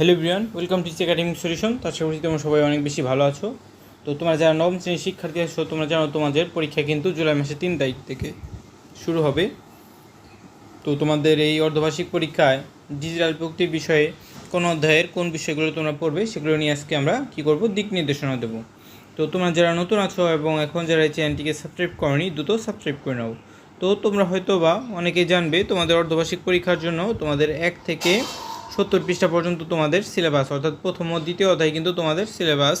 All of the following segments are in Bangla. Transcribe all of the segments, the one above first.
Hello Brian welcome teach academic solution তার সাথে তোমরা সবাই অনেক বেশি ভালো আছো। তো তোমরা যারা নবম শ্রেণির শিক্ষার্থী আছো, তোমরা জানো তোমাদের পরীক্ষা কিন্তু জুলাই মাসের তিন তারিখ থেকে শুরু হবে। তো তোমাদের এই অর্ধবার্ষিক পরীক্ষায় ডিজিটাল প্রযুক্তির বিষয়ে কোন অধ্যায়ের কোন বিষয়গুলো তোমরা পড়বে, সেগুলো নিয়ে আজকে আমরা কী করব, দিক নির্দেশনা দেবো। তো তোমরা যারা নতুন আছো এবং এখন যারা এই চ্যানেলটিকে সাবস্ক্রাইব করনি, দ্রুত সাবস্ক্রাইব করে নাও। তো তোমরা হয়তো বা অনেকেই জানবে, তোমাদের অর্ধবার্ষিক পরীক্ষার জন্য তোমাদের এক থেকে সত্তর পৃষ্ঠা পর্যন্ত তোমাদের সিলেবাস অর্থাৎ প্রথম ও দ্বিতীয় অধ্যায় কিন্তু তোমাদের সিলেবাস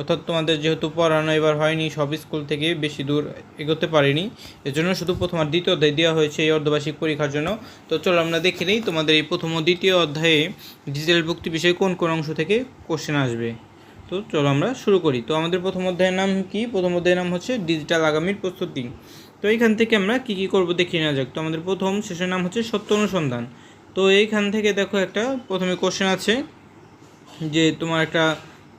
অর্থাৎ তোমাদের যেহেতু পড়ানো এবার হয়নি, সব স্কুল থেকে বেশি দূর এগোতে পারিনি, এজন্য শুধু প্রথম আর দ্বিতীয় অধ্যায় দেওয়া হয়েছে এই অর্ধবার্ষিক পরীক্ষার জন্য। তো চলো আমরা দেখে নিই তোমাদের এই প্রথম ও দ্বিতীয় অধ্যায়ে ডিজিটাল ভুক্তি বিষয়ে কোন কোন অংশ থেকে কোশ্চেন আসবে। তো চলো আমরা শুরু করি। তো আমাদের প্রথম অধ্যায়ের নাম কি? প্রথম অধ্যায়ের নাম হচ্ছে ডিজিটাল আগামীর প্রস্তুতি। তো এইখান থেকে আমরা কী কী করব দেখিয়ে নেওয়া যাক। তো আমাদের প্রথম শেষের নাম হচ্ছে সত্য অনুসন্ধান। তো এইখান থেকে দেখো একটা প্রথমে কোশ্চেন আছে যে তোমার একটা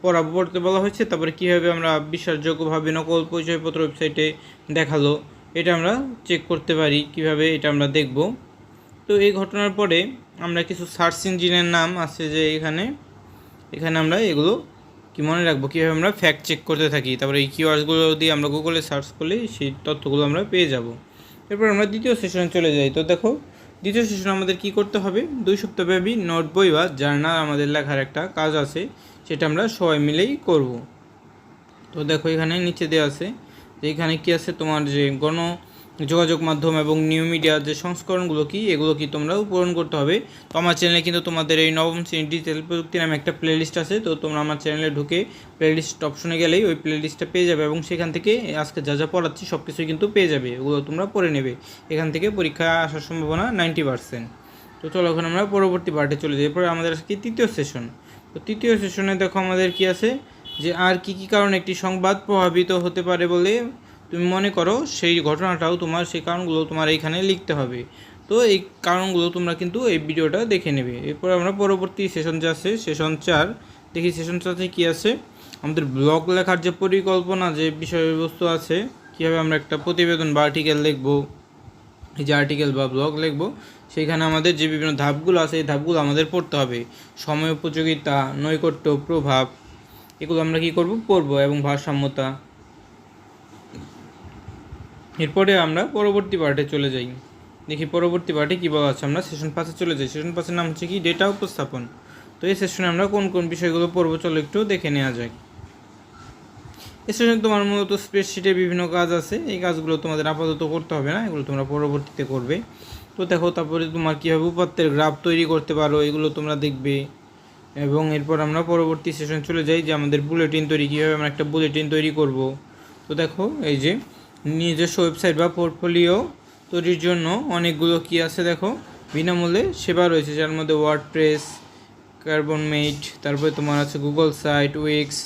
পড়া পড়তে বলা হয়েছে, তারপরে কীভাবে আমরা বিশ্বাসযোগ্যভাবে নকল পরিচয়পত্র ওয়েবসাইটে দেখাল, এটা আমরা চেক করতে পারি, কীভাবে এটা আমরা দেখব। তো এই ঘটনার পরে আমরা কিছু সার্চ ইঞ্জিনের নাম আছে যে এখানে এখানে আমরা এগুলো কি মনে রাখব, কীভাবে আমরা ফ্যাক্ট চেক করতে থাকি, তারপরে এই কিওয়ার্ডসগুলো দিয়ে আমরা গুগলে সার্চ করলে সেই তথ্যগুলো আমরা পেয়ে যাব। এরপর আমরা দ্বিতীয় সেশনে চলে যাই, তো দেখো দ্বিতীয় সেশন আমাদের কি করতে হবে? দুই সপ্তাহব্যাপী নোট বই বা জার্নাল আমাদের লেখার একটা কাজ আছে, সেটা আমরা সবাই মিলেই করব। তো দেখো এখানে নিচে দেওয়া আছে যে এখানে কি আছে? তোমার যে গণ যোগাযোগ মাধ্যম এবং নিউ মিডিয়ার যে সংস্করণগুলো কি, এগুলো কি তোমরাও পূরণ করতে হবে? তো আমার চ্যানেলে কিন্তু তোমাদের এই নবম শ্রেণি ডিজিটাল প্রযুক্তি নামে একটা প্লেলিস্ট আছে, তো তোমরা আমার চ্যানেলে ঢুকে প্লেলিস্ট অপশনে গেলেই ওই প্লেলিস্টটা পেয়ে যাবে এবং সেখান থেকে আজকে যা যা পড়াচ্ছি সব কিছুই কিন্তু পেয়ে যাবে ওগুলো তোমরা পড়ে নেবে। এখান থেকে পরীক্ষা আসার সম্ভাবনা নাইনটি পার্সেন্ট তো চলো এখন আমরা পরবর্তী পার্টে চলে যাই। এরপরে আমাদের আজকে তৃতীয় সেশন তো তৃতীয় সেশনে দেখো আমাদের কি আছে, যে আর কি কি কারণে একটি সংবাদ প্রভাবিত হতে পারে বলে তুমি মনে করো সেই ঘটনাটাও তোমার, সেই কারণগুলো তোমার এইখানে লিখতে হবে। তো এই কারণগুলো তোমরা কিন্তু এই ভিডিওটা দেখে নেবে। এরপর আমরা পরবর্তী সেশন যে আছে সেশন চার, দেখি সেশন চারে কী আছে। আমাদের ব্লগ লেখার যে পরিকল্পনা, যে বিষয়বস্তু আছে, কীভাবে আমরা একটা প্রতিবেদন বা আর্টিকেল লিখব, এই যে আর্টিকেল বা ব্লগ লিখব, সেইখানে আমাদের যে বিভিন্ন ধাপগুলো আছে, এই ধাপগুলো আমাদের পড়তে হবে। সময়, উপযোগিতা, নৈকট্য, প্রভাব, এগুলো আমরা কি করব? পড়ব এবং ভারসাম্যতা এরপরে আমরা পরবর্তী পার্টে চলে যাই। দেখি পরবর্তী পার্টে কী বলা আছে। আমরা সেশন পাঁচে চলে যাই। সেশন পাঁচের নাম হচ্ছে কি? ডেটা উপস্থাপন। তো এই সেশনে আমরা কোন কোন বিষয়গুলো পড়ব চলো একটু দেখে নেওয়া যাক। এই সেশনে তোমার মূলত স্প্রেডশিটে বিভিন্ন কাজ আছে। এই কাজগুলো তোমাদের আপাতত করতে হবে না। এগুলো তোমরা পরবর্তীতে করবে। তো দেখো, তারপরে তোমার কীভাবে উপাত্তের গ্রাফ তৈরি করতে পারো, এগুলো তোমরা দেখবে। এবং এরপর আমরা পরবর্তী সেশন চলে যাই যে আমাদের বুলেটিন তৈরি, কীভাবে আমরা একটা বুলেটিন তৈরি করব। তো দেখো, এই যে নিজস্ব ওয়েবসাইট বা পোর্টফোলিও তৈরির জন্য অনেকগুলো কি আছে, দেখো। বিনামূল্যে সেবা রয়েছে, যার মধ্যে ওয়ার্ডপ্রেস কার্বন মেট তারপরে তোমার আছে গুগল সাইট উইক্স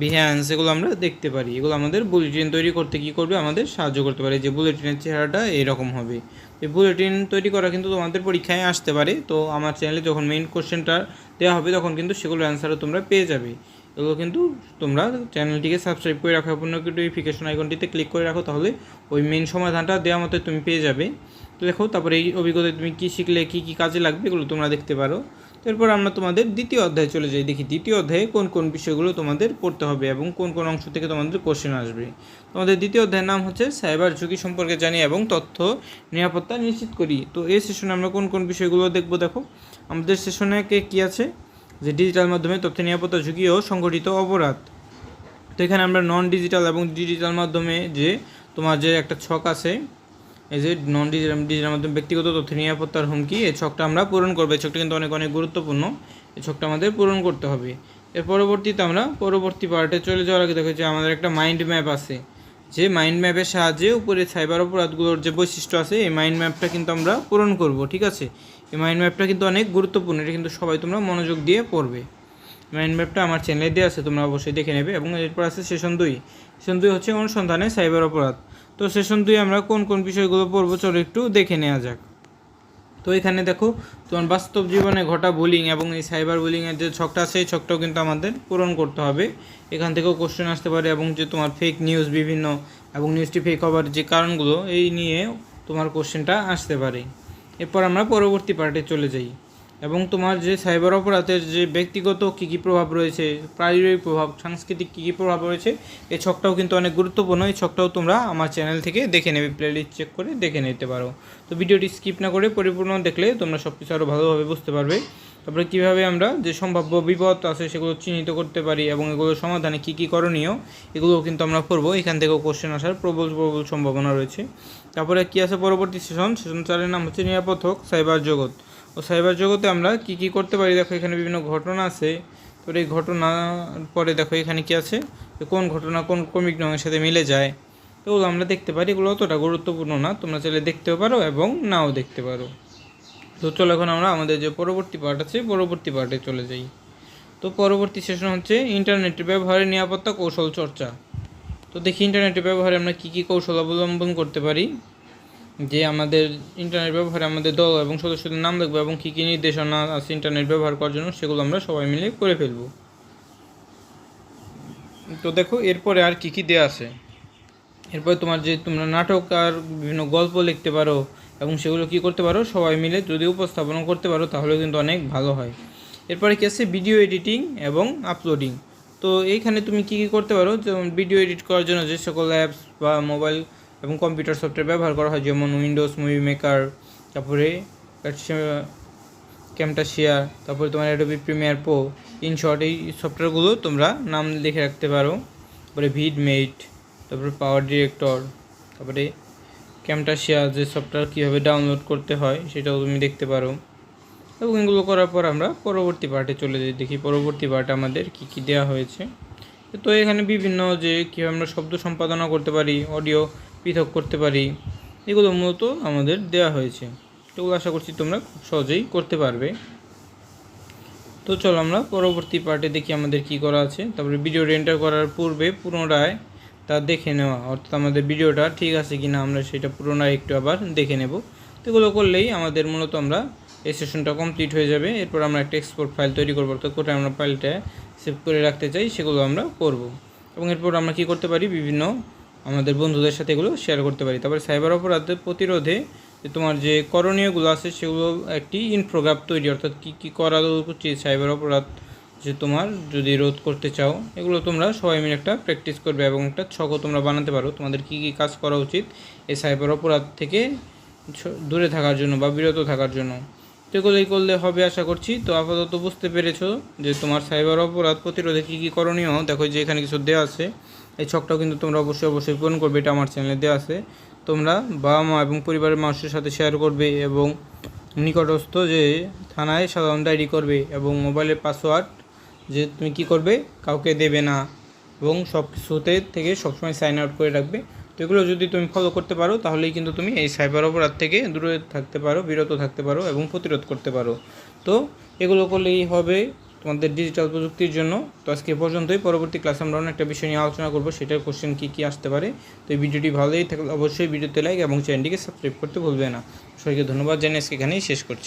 বিহ্যান্স এগুলো আমরা দেখতে পারি। এগুলো আমাদের বুলেটিন তৈরি করতে কি করবে? আমাদের সাহায্য করতে পারে। যে বুলেটিনের চেহারাটা এরকম হবে। এই বুলেটিন তৈরি করা কিন্তু তোমাদের পরীক্ষায় আসতে পারে। তো আমার চ্যানেলে যখন মেইন কোশ্চেনটা দেওয়া হবে, তখন কিন্তু সেগুলোর অ্যান্সারও তোমরা পেয়ে যাবে। এগুলো কিন্তু তোমরা চ্যানেলটিকে সাবস্ক্রাইব করে রাখো। এবং নোটিফিকেশন আইকনটিতে ক্লিক করে রাখো, তাহলে ওই মেন সমাধানটা দেওয়া মতো তুমি পেয়ে যাবে। তো দেখো, তারপরে এই অভিজ্ঞতায় তুমি কী শিখলে, কী কী কাজে লাগবে, এগুলো তোমরা দেখতে পারো। এরপর আমরা তোমাদের দ্বিতীয় অধ্যায়ে চলে যাই। দেখি, দ্বিতীয় অধ্যায়ে কোন কোন বিষয়গুলো তোমাদের পড়তে হবে এবং কোন কোন অংশ থেকে তোমাদের কোশ্চেন আসবে। তোমাদের দ্বিতীয় অধ্যায়ের নাম হচ্ছে সাইবার ঝুঁকি সম্পর্কে জানি এবং তথ্য নিরাপত্তা নিশ্চিত করি। তো এই সেশনে আমরা কোন কোন বিষয়গুলো দেখব, দেখো। আমাদের সেশনে কে, কী আছে? যে ডিজিটাল মাধ্যমে তথ্য নিরাপত্তা ঝুঁকি ও সংগঠিত অপরাধ। তো এখানে আমরা নন ডিজিটাল এবং ডিজিটাল মাধ্যমে যে তোমার যে একটা ছক আছে, এই যে নন ডিজিটাল ডিজিটাল মাধ্যমে ব্যক্তিগত তথ্য নিরাপত্তার হুমকি, এই ছকটা আমরা পূরণ করব। এই ছকটা কিন্তু অনেক অনেক গুরুত্বপূর্ণ। এই ছকটা আমাদের পূরণ করতে হবে। এর পরবর্তীতে আমরা পরবর্তী পার্টে চলে যাওয়ার আগে দেখো যে আমাদের একটা মাইন্ড ম্যাপ আছে। যে মাইন্ড ম্যাপের সাহায্যে উপরে সাইবার অপরাধগুলোর যে বৈশিষ্ট্য আছে, এই মাইন্ড ম্যাপটা কিন্তু আমরা পূরণ করব, ঠিক আছে? এই মাইন্ড ম্যাপটা কিন্তু অনেক গুরুত্বপূর্ণ, এটা কিন্তু সবাই তোমরা মনোযোগ দিয়ে পড়বে। মাইন্ড ম্যাপটা আমার চ্যানেলে দেওয়া আছে, তোমরা অবশ্যই দেখে নেবে। এবং এরপর আছে সেশন দুই। সেশন দুই হচ্ছে অনুসন্ধানে সাইবার অপরাধ। তো সেশন দুই আমরা কোন কোন বিষয়গুলো পড়ব চলো একটু দেখে নেওয়া যাক। তো এখানে দেখো, তোমার বাস্তব জীবনে ঘটা বুলিং এবং এই সাইবার বুলিংয়ের যে ছকটা আছে, এই ছকটাও কিন্তু আমাদের পূরণ করতে হবে। এখান থেকেও কোশ্চেন আসতে পারে এবং যে তোমার ফেক নিউজ বিভিন্ন এবং নিউজটি ফেক হবার যে কারণগুলো, এই নিয়ে তোমার কোশ্চেনটা আসতে পারে। এরপর আমরা পরবর্তী পার্টে চলে যাই। এবং তোমার যে সাইবার অপরাধের যে ব্যক্তিগত কী কী প্রভাব রয়েছে, পারিবারিক প্রভাব, সাংস্কৃতিক কী কী প্রভাব রয়েছে, এই ছকটাও কিন্তু অনেক গুরুত্বপূর্ণ। এই ছকটাও তোমরা আমার চ্যানেল থেকে দেখে নেবে প্লেলিস্ট চেক করে দেখে নিতে পারো। তো ভিডিওটি স্কিপ না করে পরিপূর্ণ দেখলে তোমরা সব কিছু আরও ভালোভাবে বুঝতে পারবে। তারপরে কীভাবে আমরা যে সম্ভাব্য বিপদ আছে সেগুলো চিহ্নিত করতে পারি এবং এগুলোর সমাধানে কী কী করণীয়, এগুলোও কিন্তু আমরা করব। এখান থেকেও কোশ্চেন আসার প্রবল প্রবল সম্ভাবনা রয়েছে। তারপরে কী আছে পরবর্তী সেশন সেশন চারের নাম হচ্ছে নিরাপদ সাইবার জগৎ। ও সাইবার জগতে আমরা কী কী করতে পারি? দেখো, এখানে বিভিন্ন ঘটনা আছে। তো এই ঘটনার পরে দেখো, এখানে কি আছে? কোন ঘটনা কোন কমিক রঙের সাথে মিলে যায়। এগুলো আমরা দেখতে পারি, এগুলো অতটা গুরুত্বপূর্ণ না। তোমরা চাইলে দেখতেও পারো এবং নাও দেখতে পারো। তো চলো এখন আমরা আমাদের যে পরবর্তী পার্ট আছে পরবর্তী পার্টে চলে যাই। তো পরবর্তী সেশন হচ্ছে ইন্টারনেটের ব্যবহারের নিরাপত্তা কৌশল চর্চা। তো দেখি ইন্টারনেটের ব্যবহারে আমরা কী কী কৌশল অবলম্বন করতে পারি, যে আমাদের ইন্টারনেট ব্যবহারে আমাদের দল এবং সদস্যদের নাম লিখব এবং কী কী নির্দেশনা আছে ইন্টারনেট ব্যবহার করার জন্য, সেগুলো আমরা সবাই মিলে করে ফেলব। তো দেখো, এরপরে আর কী কী দেওয়া আছে? এরপরে তোমার যে তোমরা নাটক আর বিভিন্ন গল্প লিখতে পারো এবং সেগুলো কি করতে পারো? সবাই মিলে যদি উপস্থাপন করতে পারো, তাহলে কিন্তু অনেক ভালো হয়। এরপরে কি আছে? ভিডিও এডিটিং এবং আপলোডিং। তো এইখানে তুমি কি কি করতে পারো? যেমন ভিডিও এডিট করার জন্য যে সকল অ্যাপস বা মোবাইল এবং কম্পিউটার সফটওয়্যার ব্যবহার করা হয়, যেমন উইন্ডোজ মুভি মেকার, তারপরে ক্যামটাশিয়া তারপরে তোমার অ্যাডোবি প্রিমিয়ার প্রো ইনশর্ট এই সফটওয়্যারগুলো তোমরা নাম লিখে রাখতে পারো। তারপরে ভিড ভিডমেট তারপরে পাওয়ার ডিরেক্টর তারপরে ক্যামটাশিয়া যে সফটওয়্যার কীভাবে ডাউনলোড করতে হয়, সেটাও তুমি দেখতে পারো। এবং এগুলো করার পর আমরা পরবর্তী পার্টে চলে যাই, দেখি পরবর্তী পার্টে আমাদের কী কী দেওয়া হয়েছে। তো এখানে বিভিন্ন যে কীভাবে আমরা শব্দ সম্পাদনা করতে পারি অডিও পৃথক করতে পারি, এগুলো মূলত আমাদের দেওয়া হয়েছে। এগুলো আশা করছি তোমরা খুব সহজেই করতে পারবে। তো চলো আমরা পরবর্তী পার্টে দেখি আমাদের কি করা আছে। তারপরে ভিডিও রেন্টার করার পূর্বে পুনরায় তা দেখে নেওয়া, অর্থাৎ আমাদের ভিডিওটা ঠিক আছে কি না আমরা সেটা পুনরায় একটু আবার দেখে নেব। তো এগুলো করলেই আমাদের মূলত আমরা এই সেশনটা কমপ্লিট হয়ে যাবে। এরপর আমরা একটা এক্সপোর্ট ফাইল তৈরি করব, অর্থাৎ কোথায় আমরা ফাইলটা সেভ করে রাখতে চাই সেগুলো আমরা করব। এবং এরপর আমরা কি করতে পারি? বিভিন্ন আমাদের বন্ধুদের সাথে এগুলো শেয়ার করতে পারি। তারপরে সাইবার অপরাধ প্রতিরোধে তোমার যে করণীয়গুলো আছে সেগুলো একটি ইনফোগ্রাফ তৈরি, অর্থাৎ কী কী করা উচিত সাইবার অপরাধ যে তোমার যদি রোধ করতে চাও, এগুলো তোমরা সবাই মিলে একটা প্র্যাকটিস করবে এবং একটা ছকও তোমরা বানাতে পারো। তোমাদের কী কী কাজ করা উচিত এই সাইবার অপরাধ থেকে দূরে থাকার জন্য বা বিরত থাকার জন্য। তো এগুলোই করলে হবে আশা করছি। তো আপাতত বুঝতে পেরেছ যে তোমার সাইবার অপরাধ প্রতিরোধে কী কী করণীয়? দেখো যে এখানে কিছু দেওয়া আছে। এই ছকটাও কিন্তু তোমরা অবশ্যই অবশ্যই পূরণ করবে, এটা আমার চ্যানেলে দেওয়া আছে। তোমরা বাবা মা এবং পরিবারের মানুষের সাথে শেয়ার করবে এবং নিকটস্থ যে থানায় সাধারণ ডায়েরি করবে এবং মোবাইলের পাসওয়ার্ড যে তুমি কি করবে? কাউকে দেবে না। এবং সব কিছুতে থেকে সবসময় সাইন আউট করে রাখবে। তো এগুলো যদি তুমি ফলো করতে পারো, তাহলেই কিন্তু তুমি এই সাইবার অপরাধ থেকে দূরে থাকতে পারো, বিরত থাকতে পারো এবং প্রতিরোধ করতে পারো। তো এগুলো করলেই হবে তোমাদের ডিজিটাল প্রযুক্তির জন্য। তো আজকে পর্যন্তই। পরবর্তী ক্লাসে আমরা অন্য একটা বিষয় নিয়ে আলোচনা করব। সেটার কোশ্চেন কী কী আসতে পারে? তো এই ভিডিওটি ভালোই থাকলে অবশ্যই ভিডিওতে লাইক এবং চ্যানেলটিকে সাবস্ক্রাইব করতে ভুলবে না। সবাইকে ধন্যবাদ। জানিয়ে আজকে এখানেই শেষ করছি।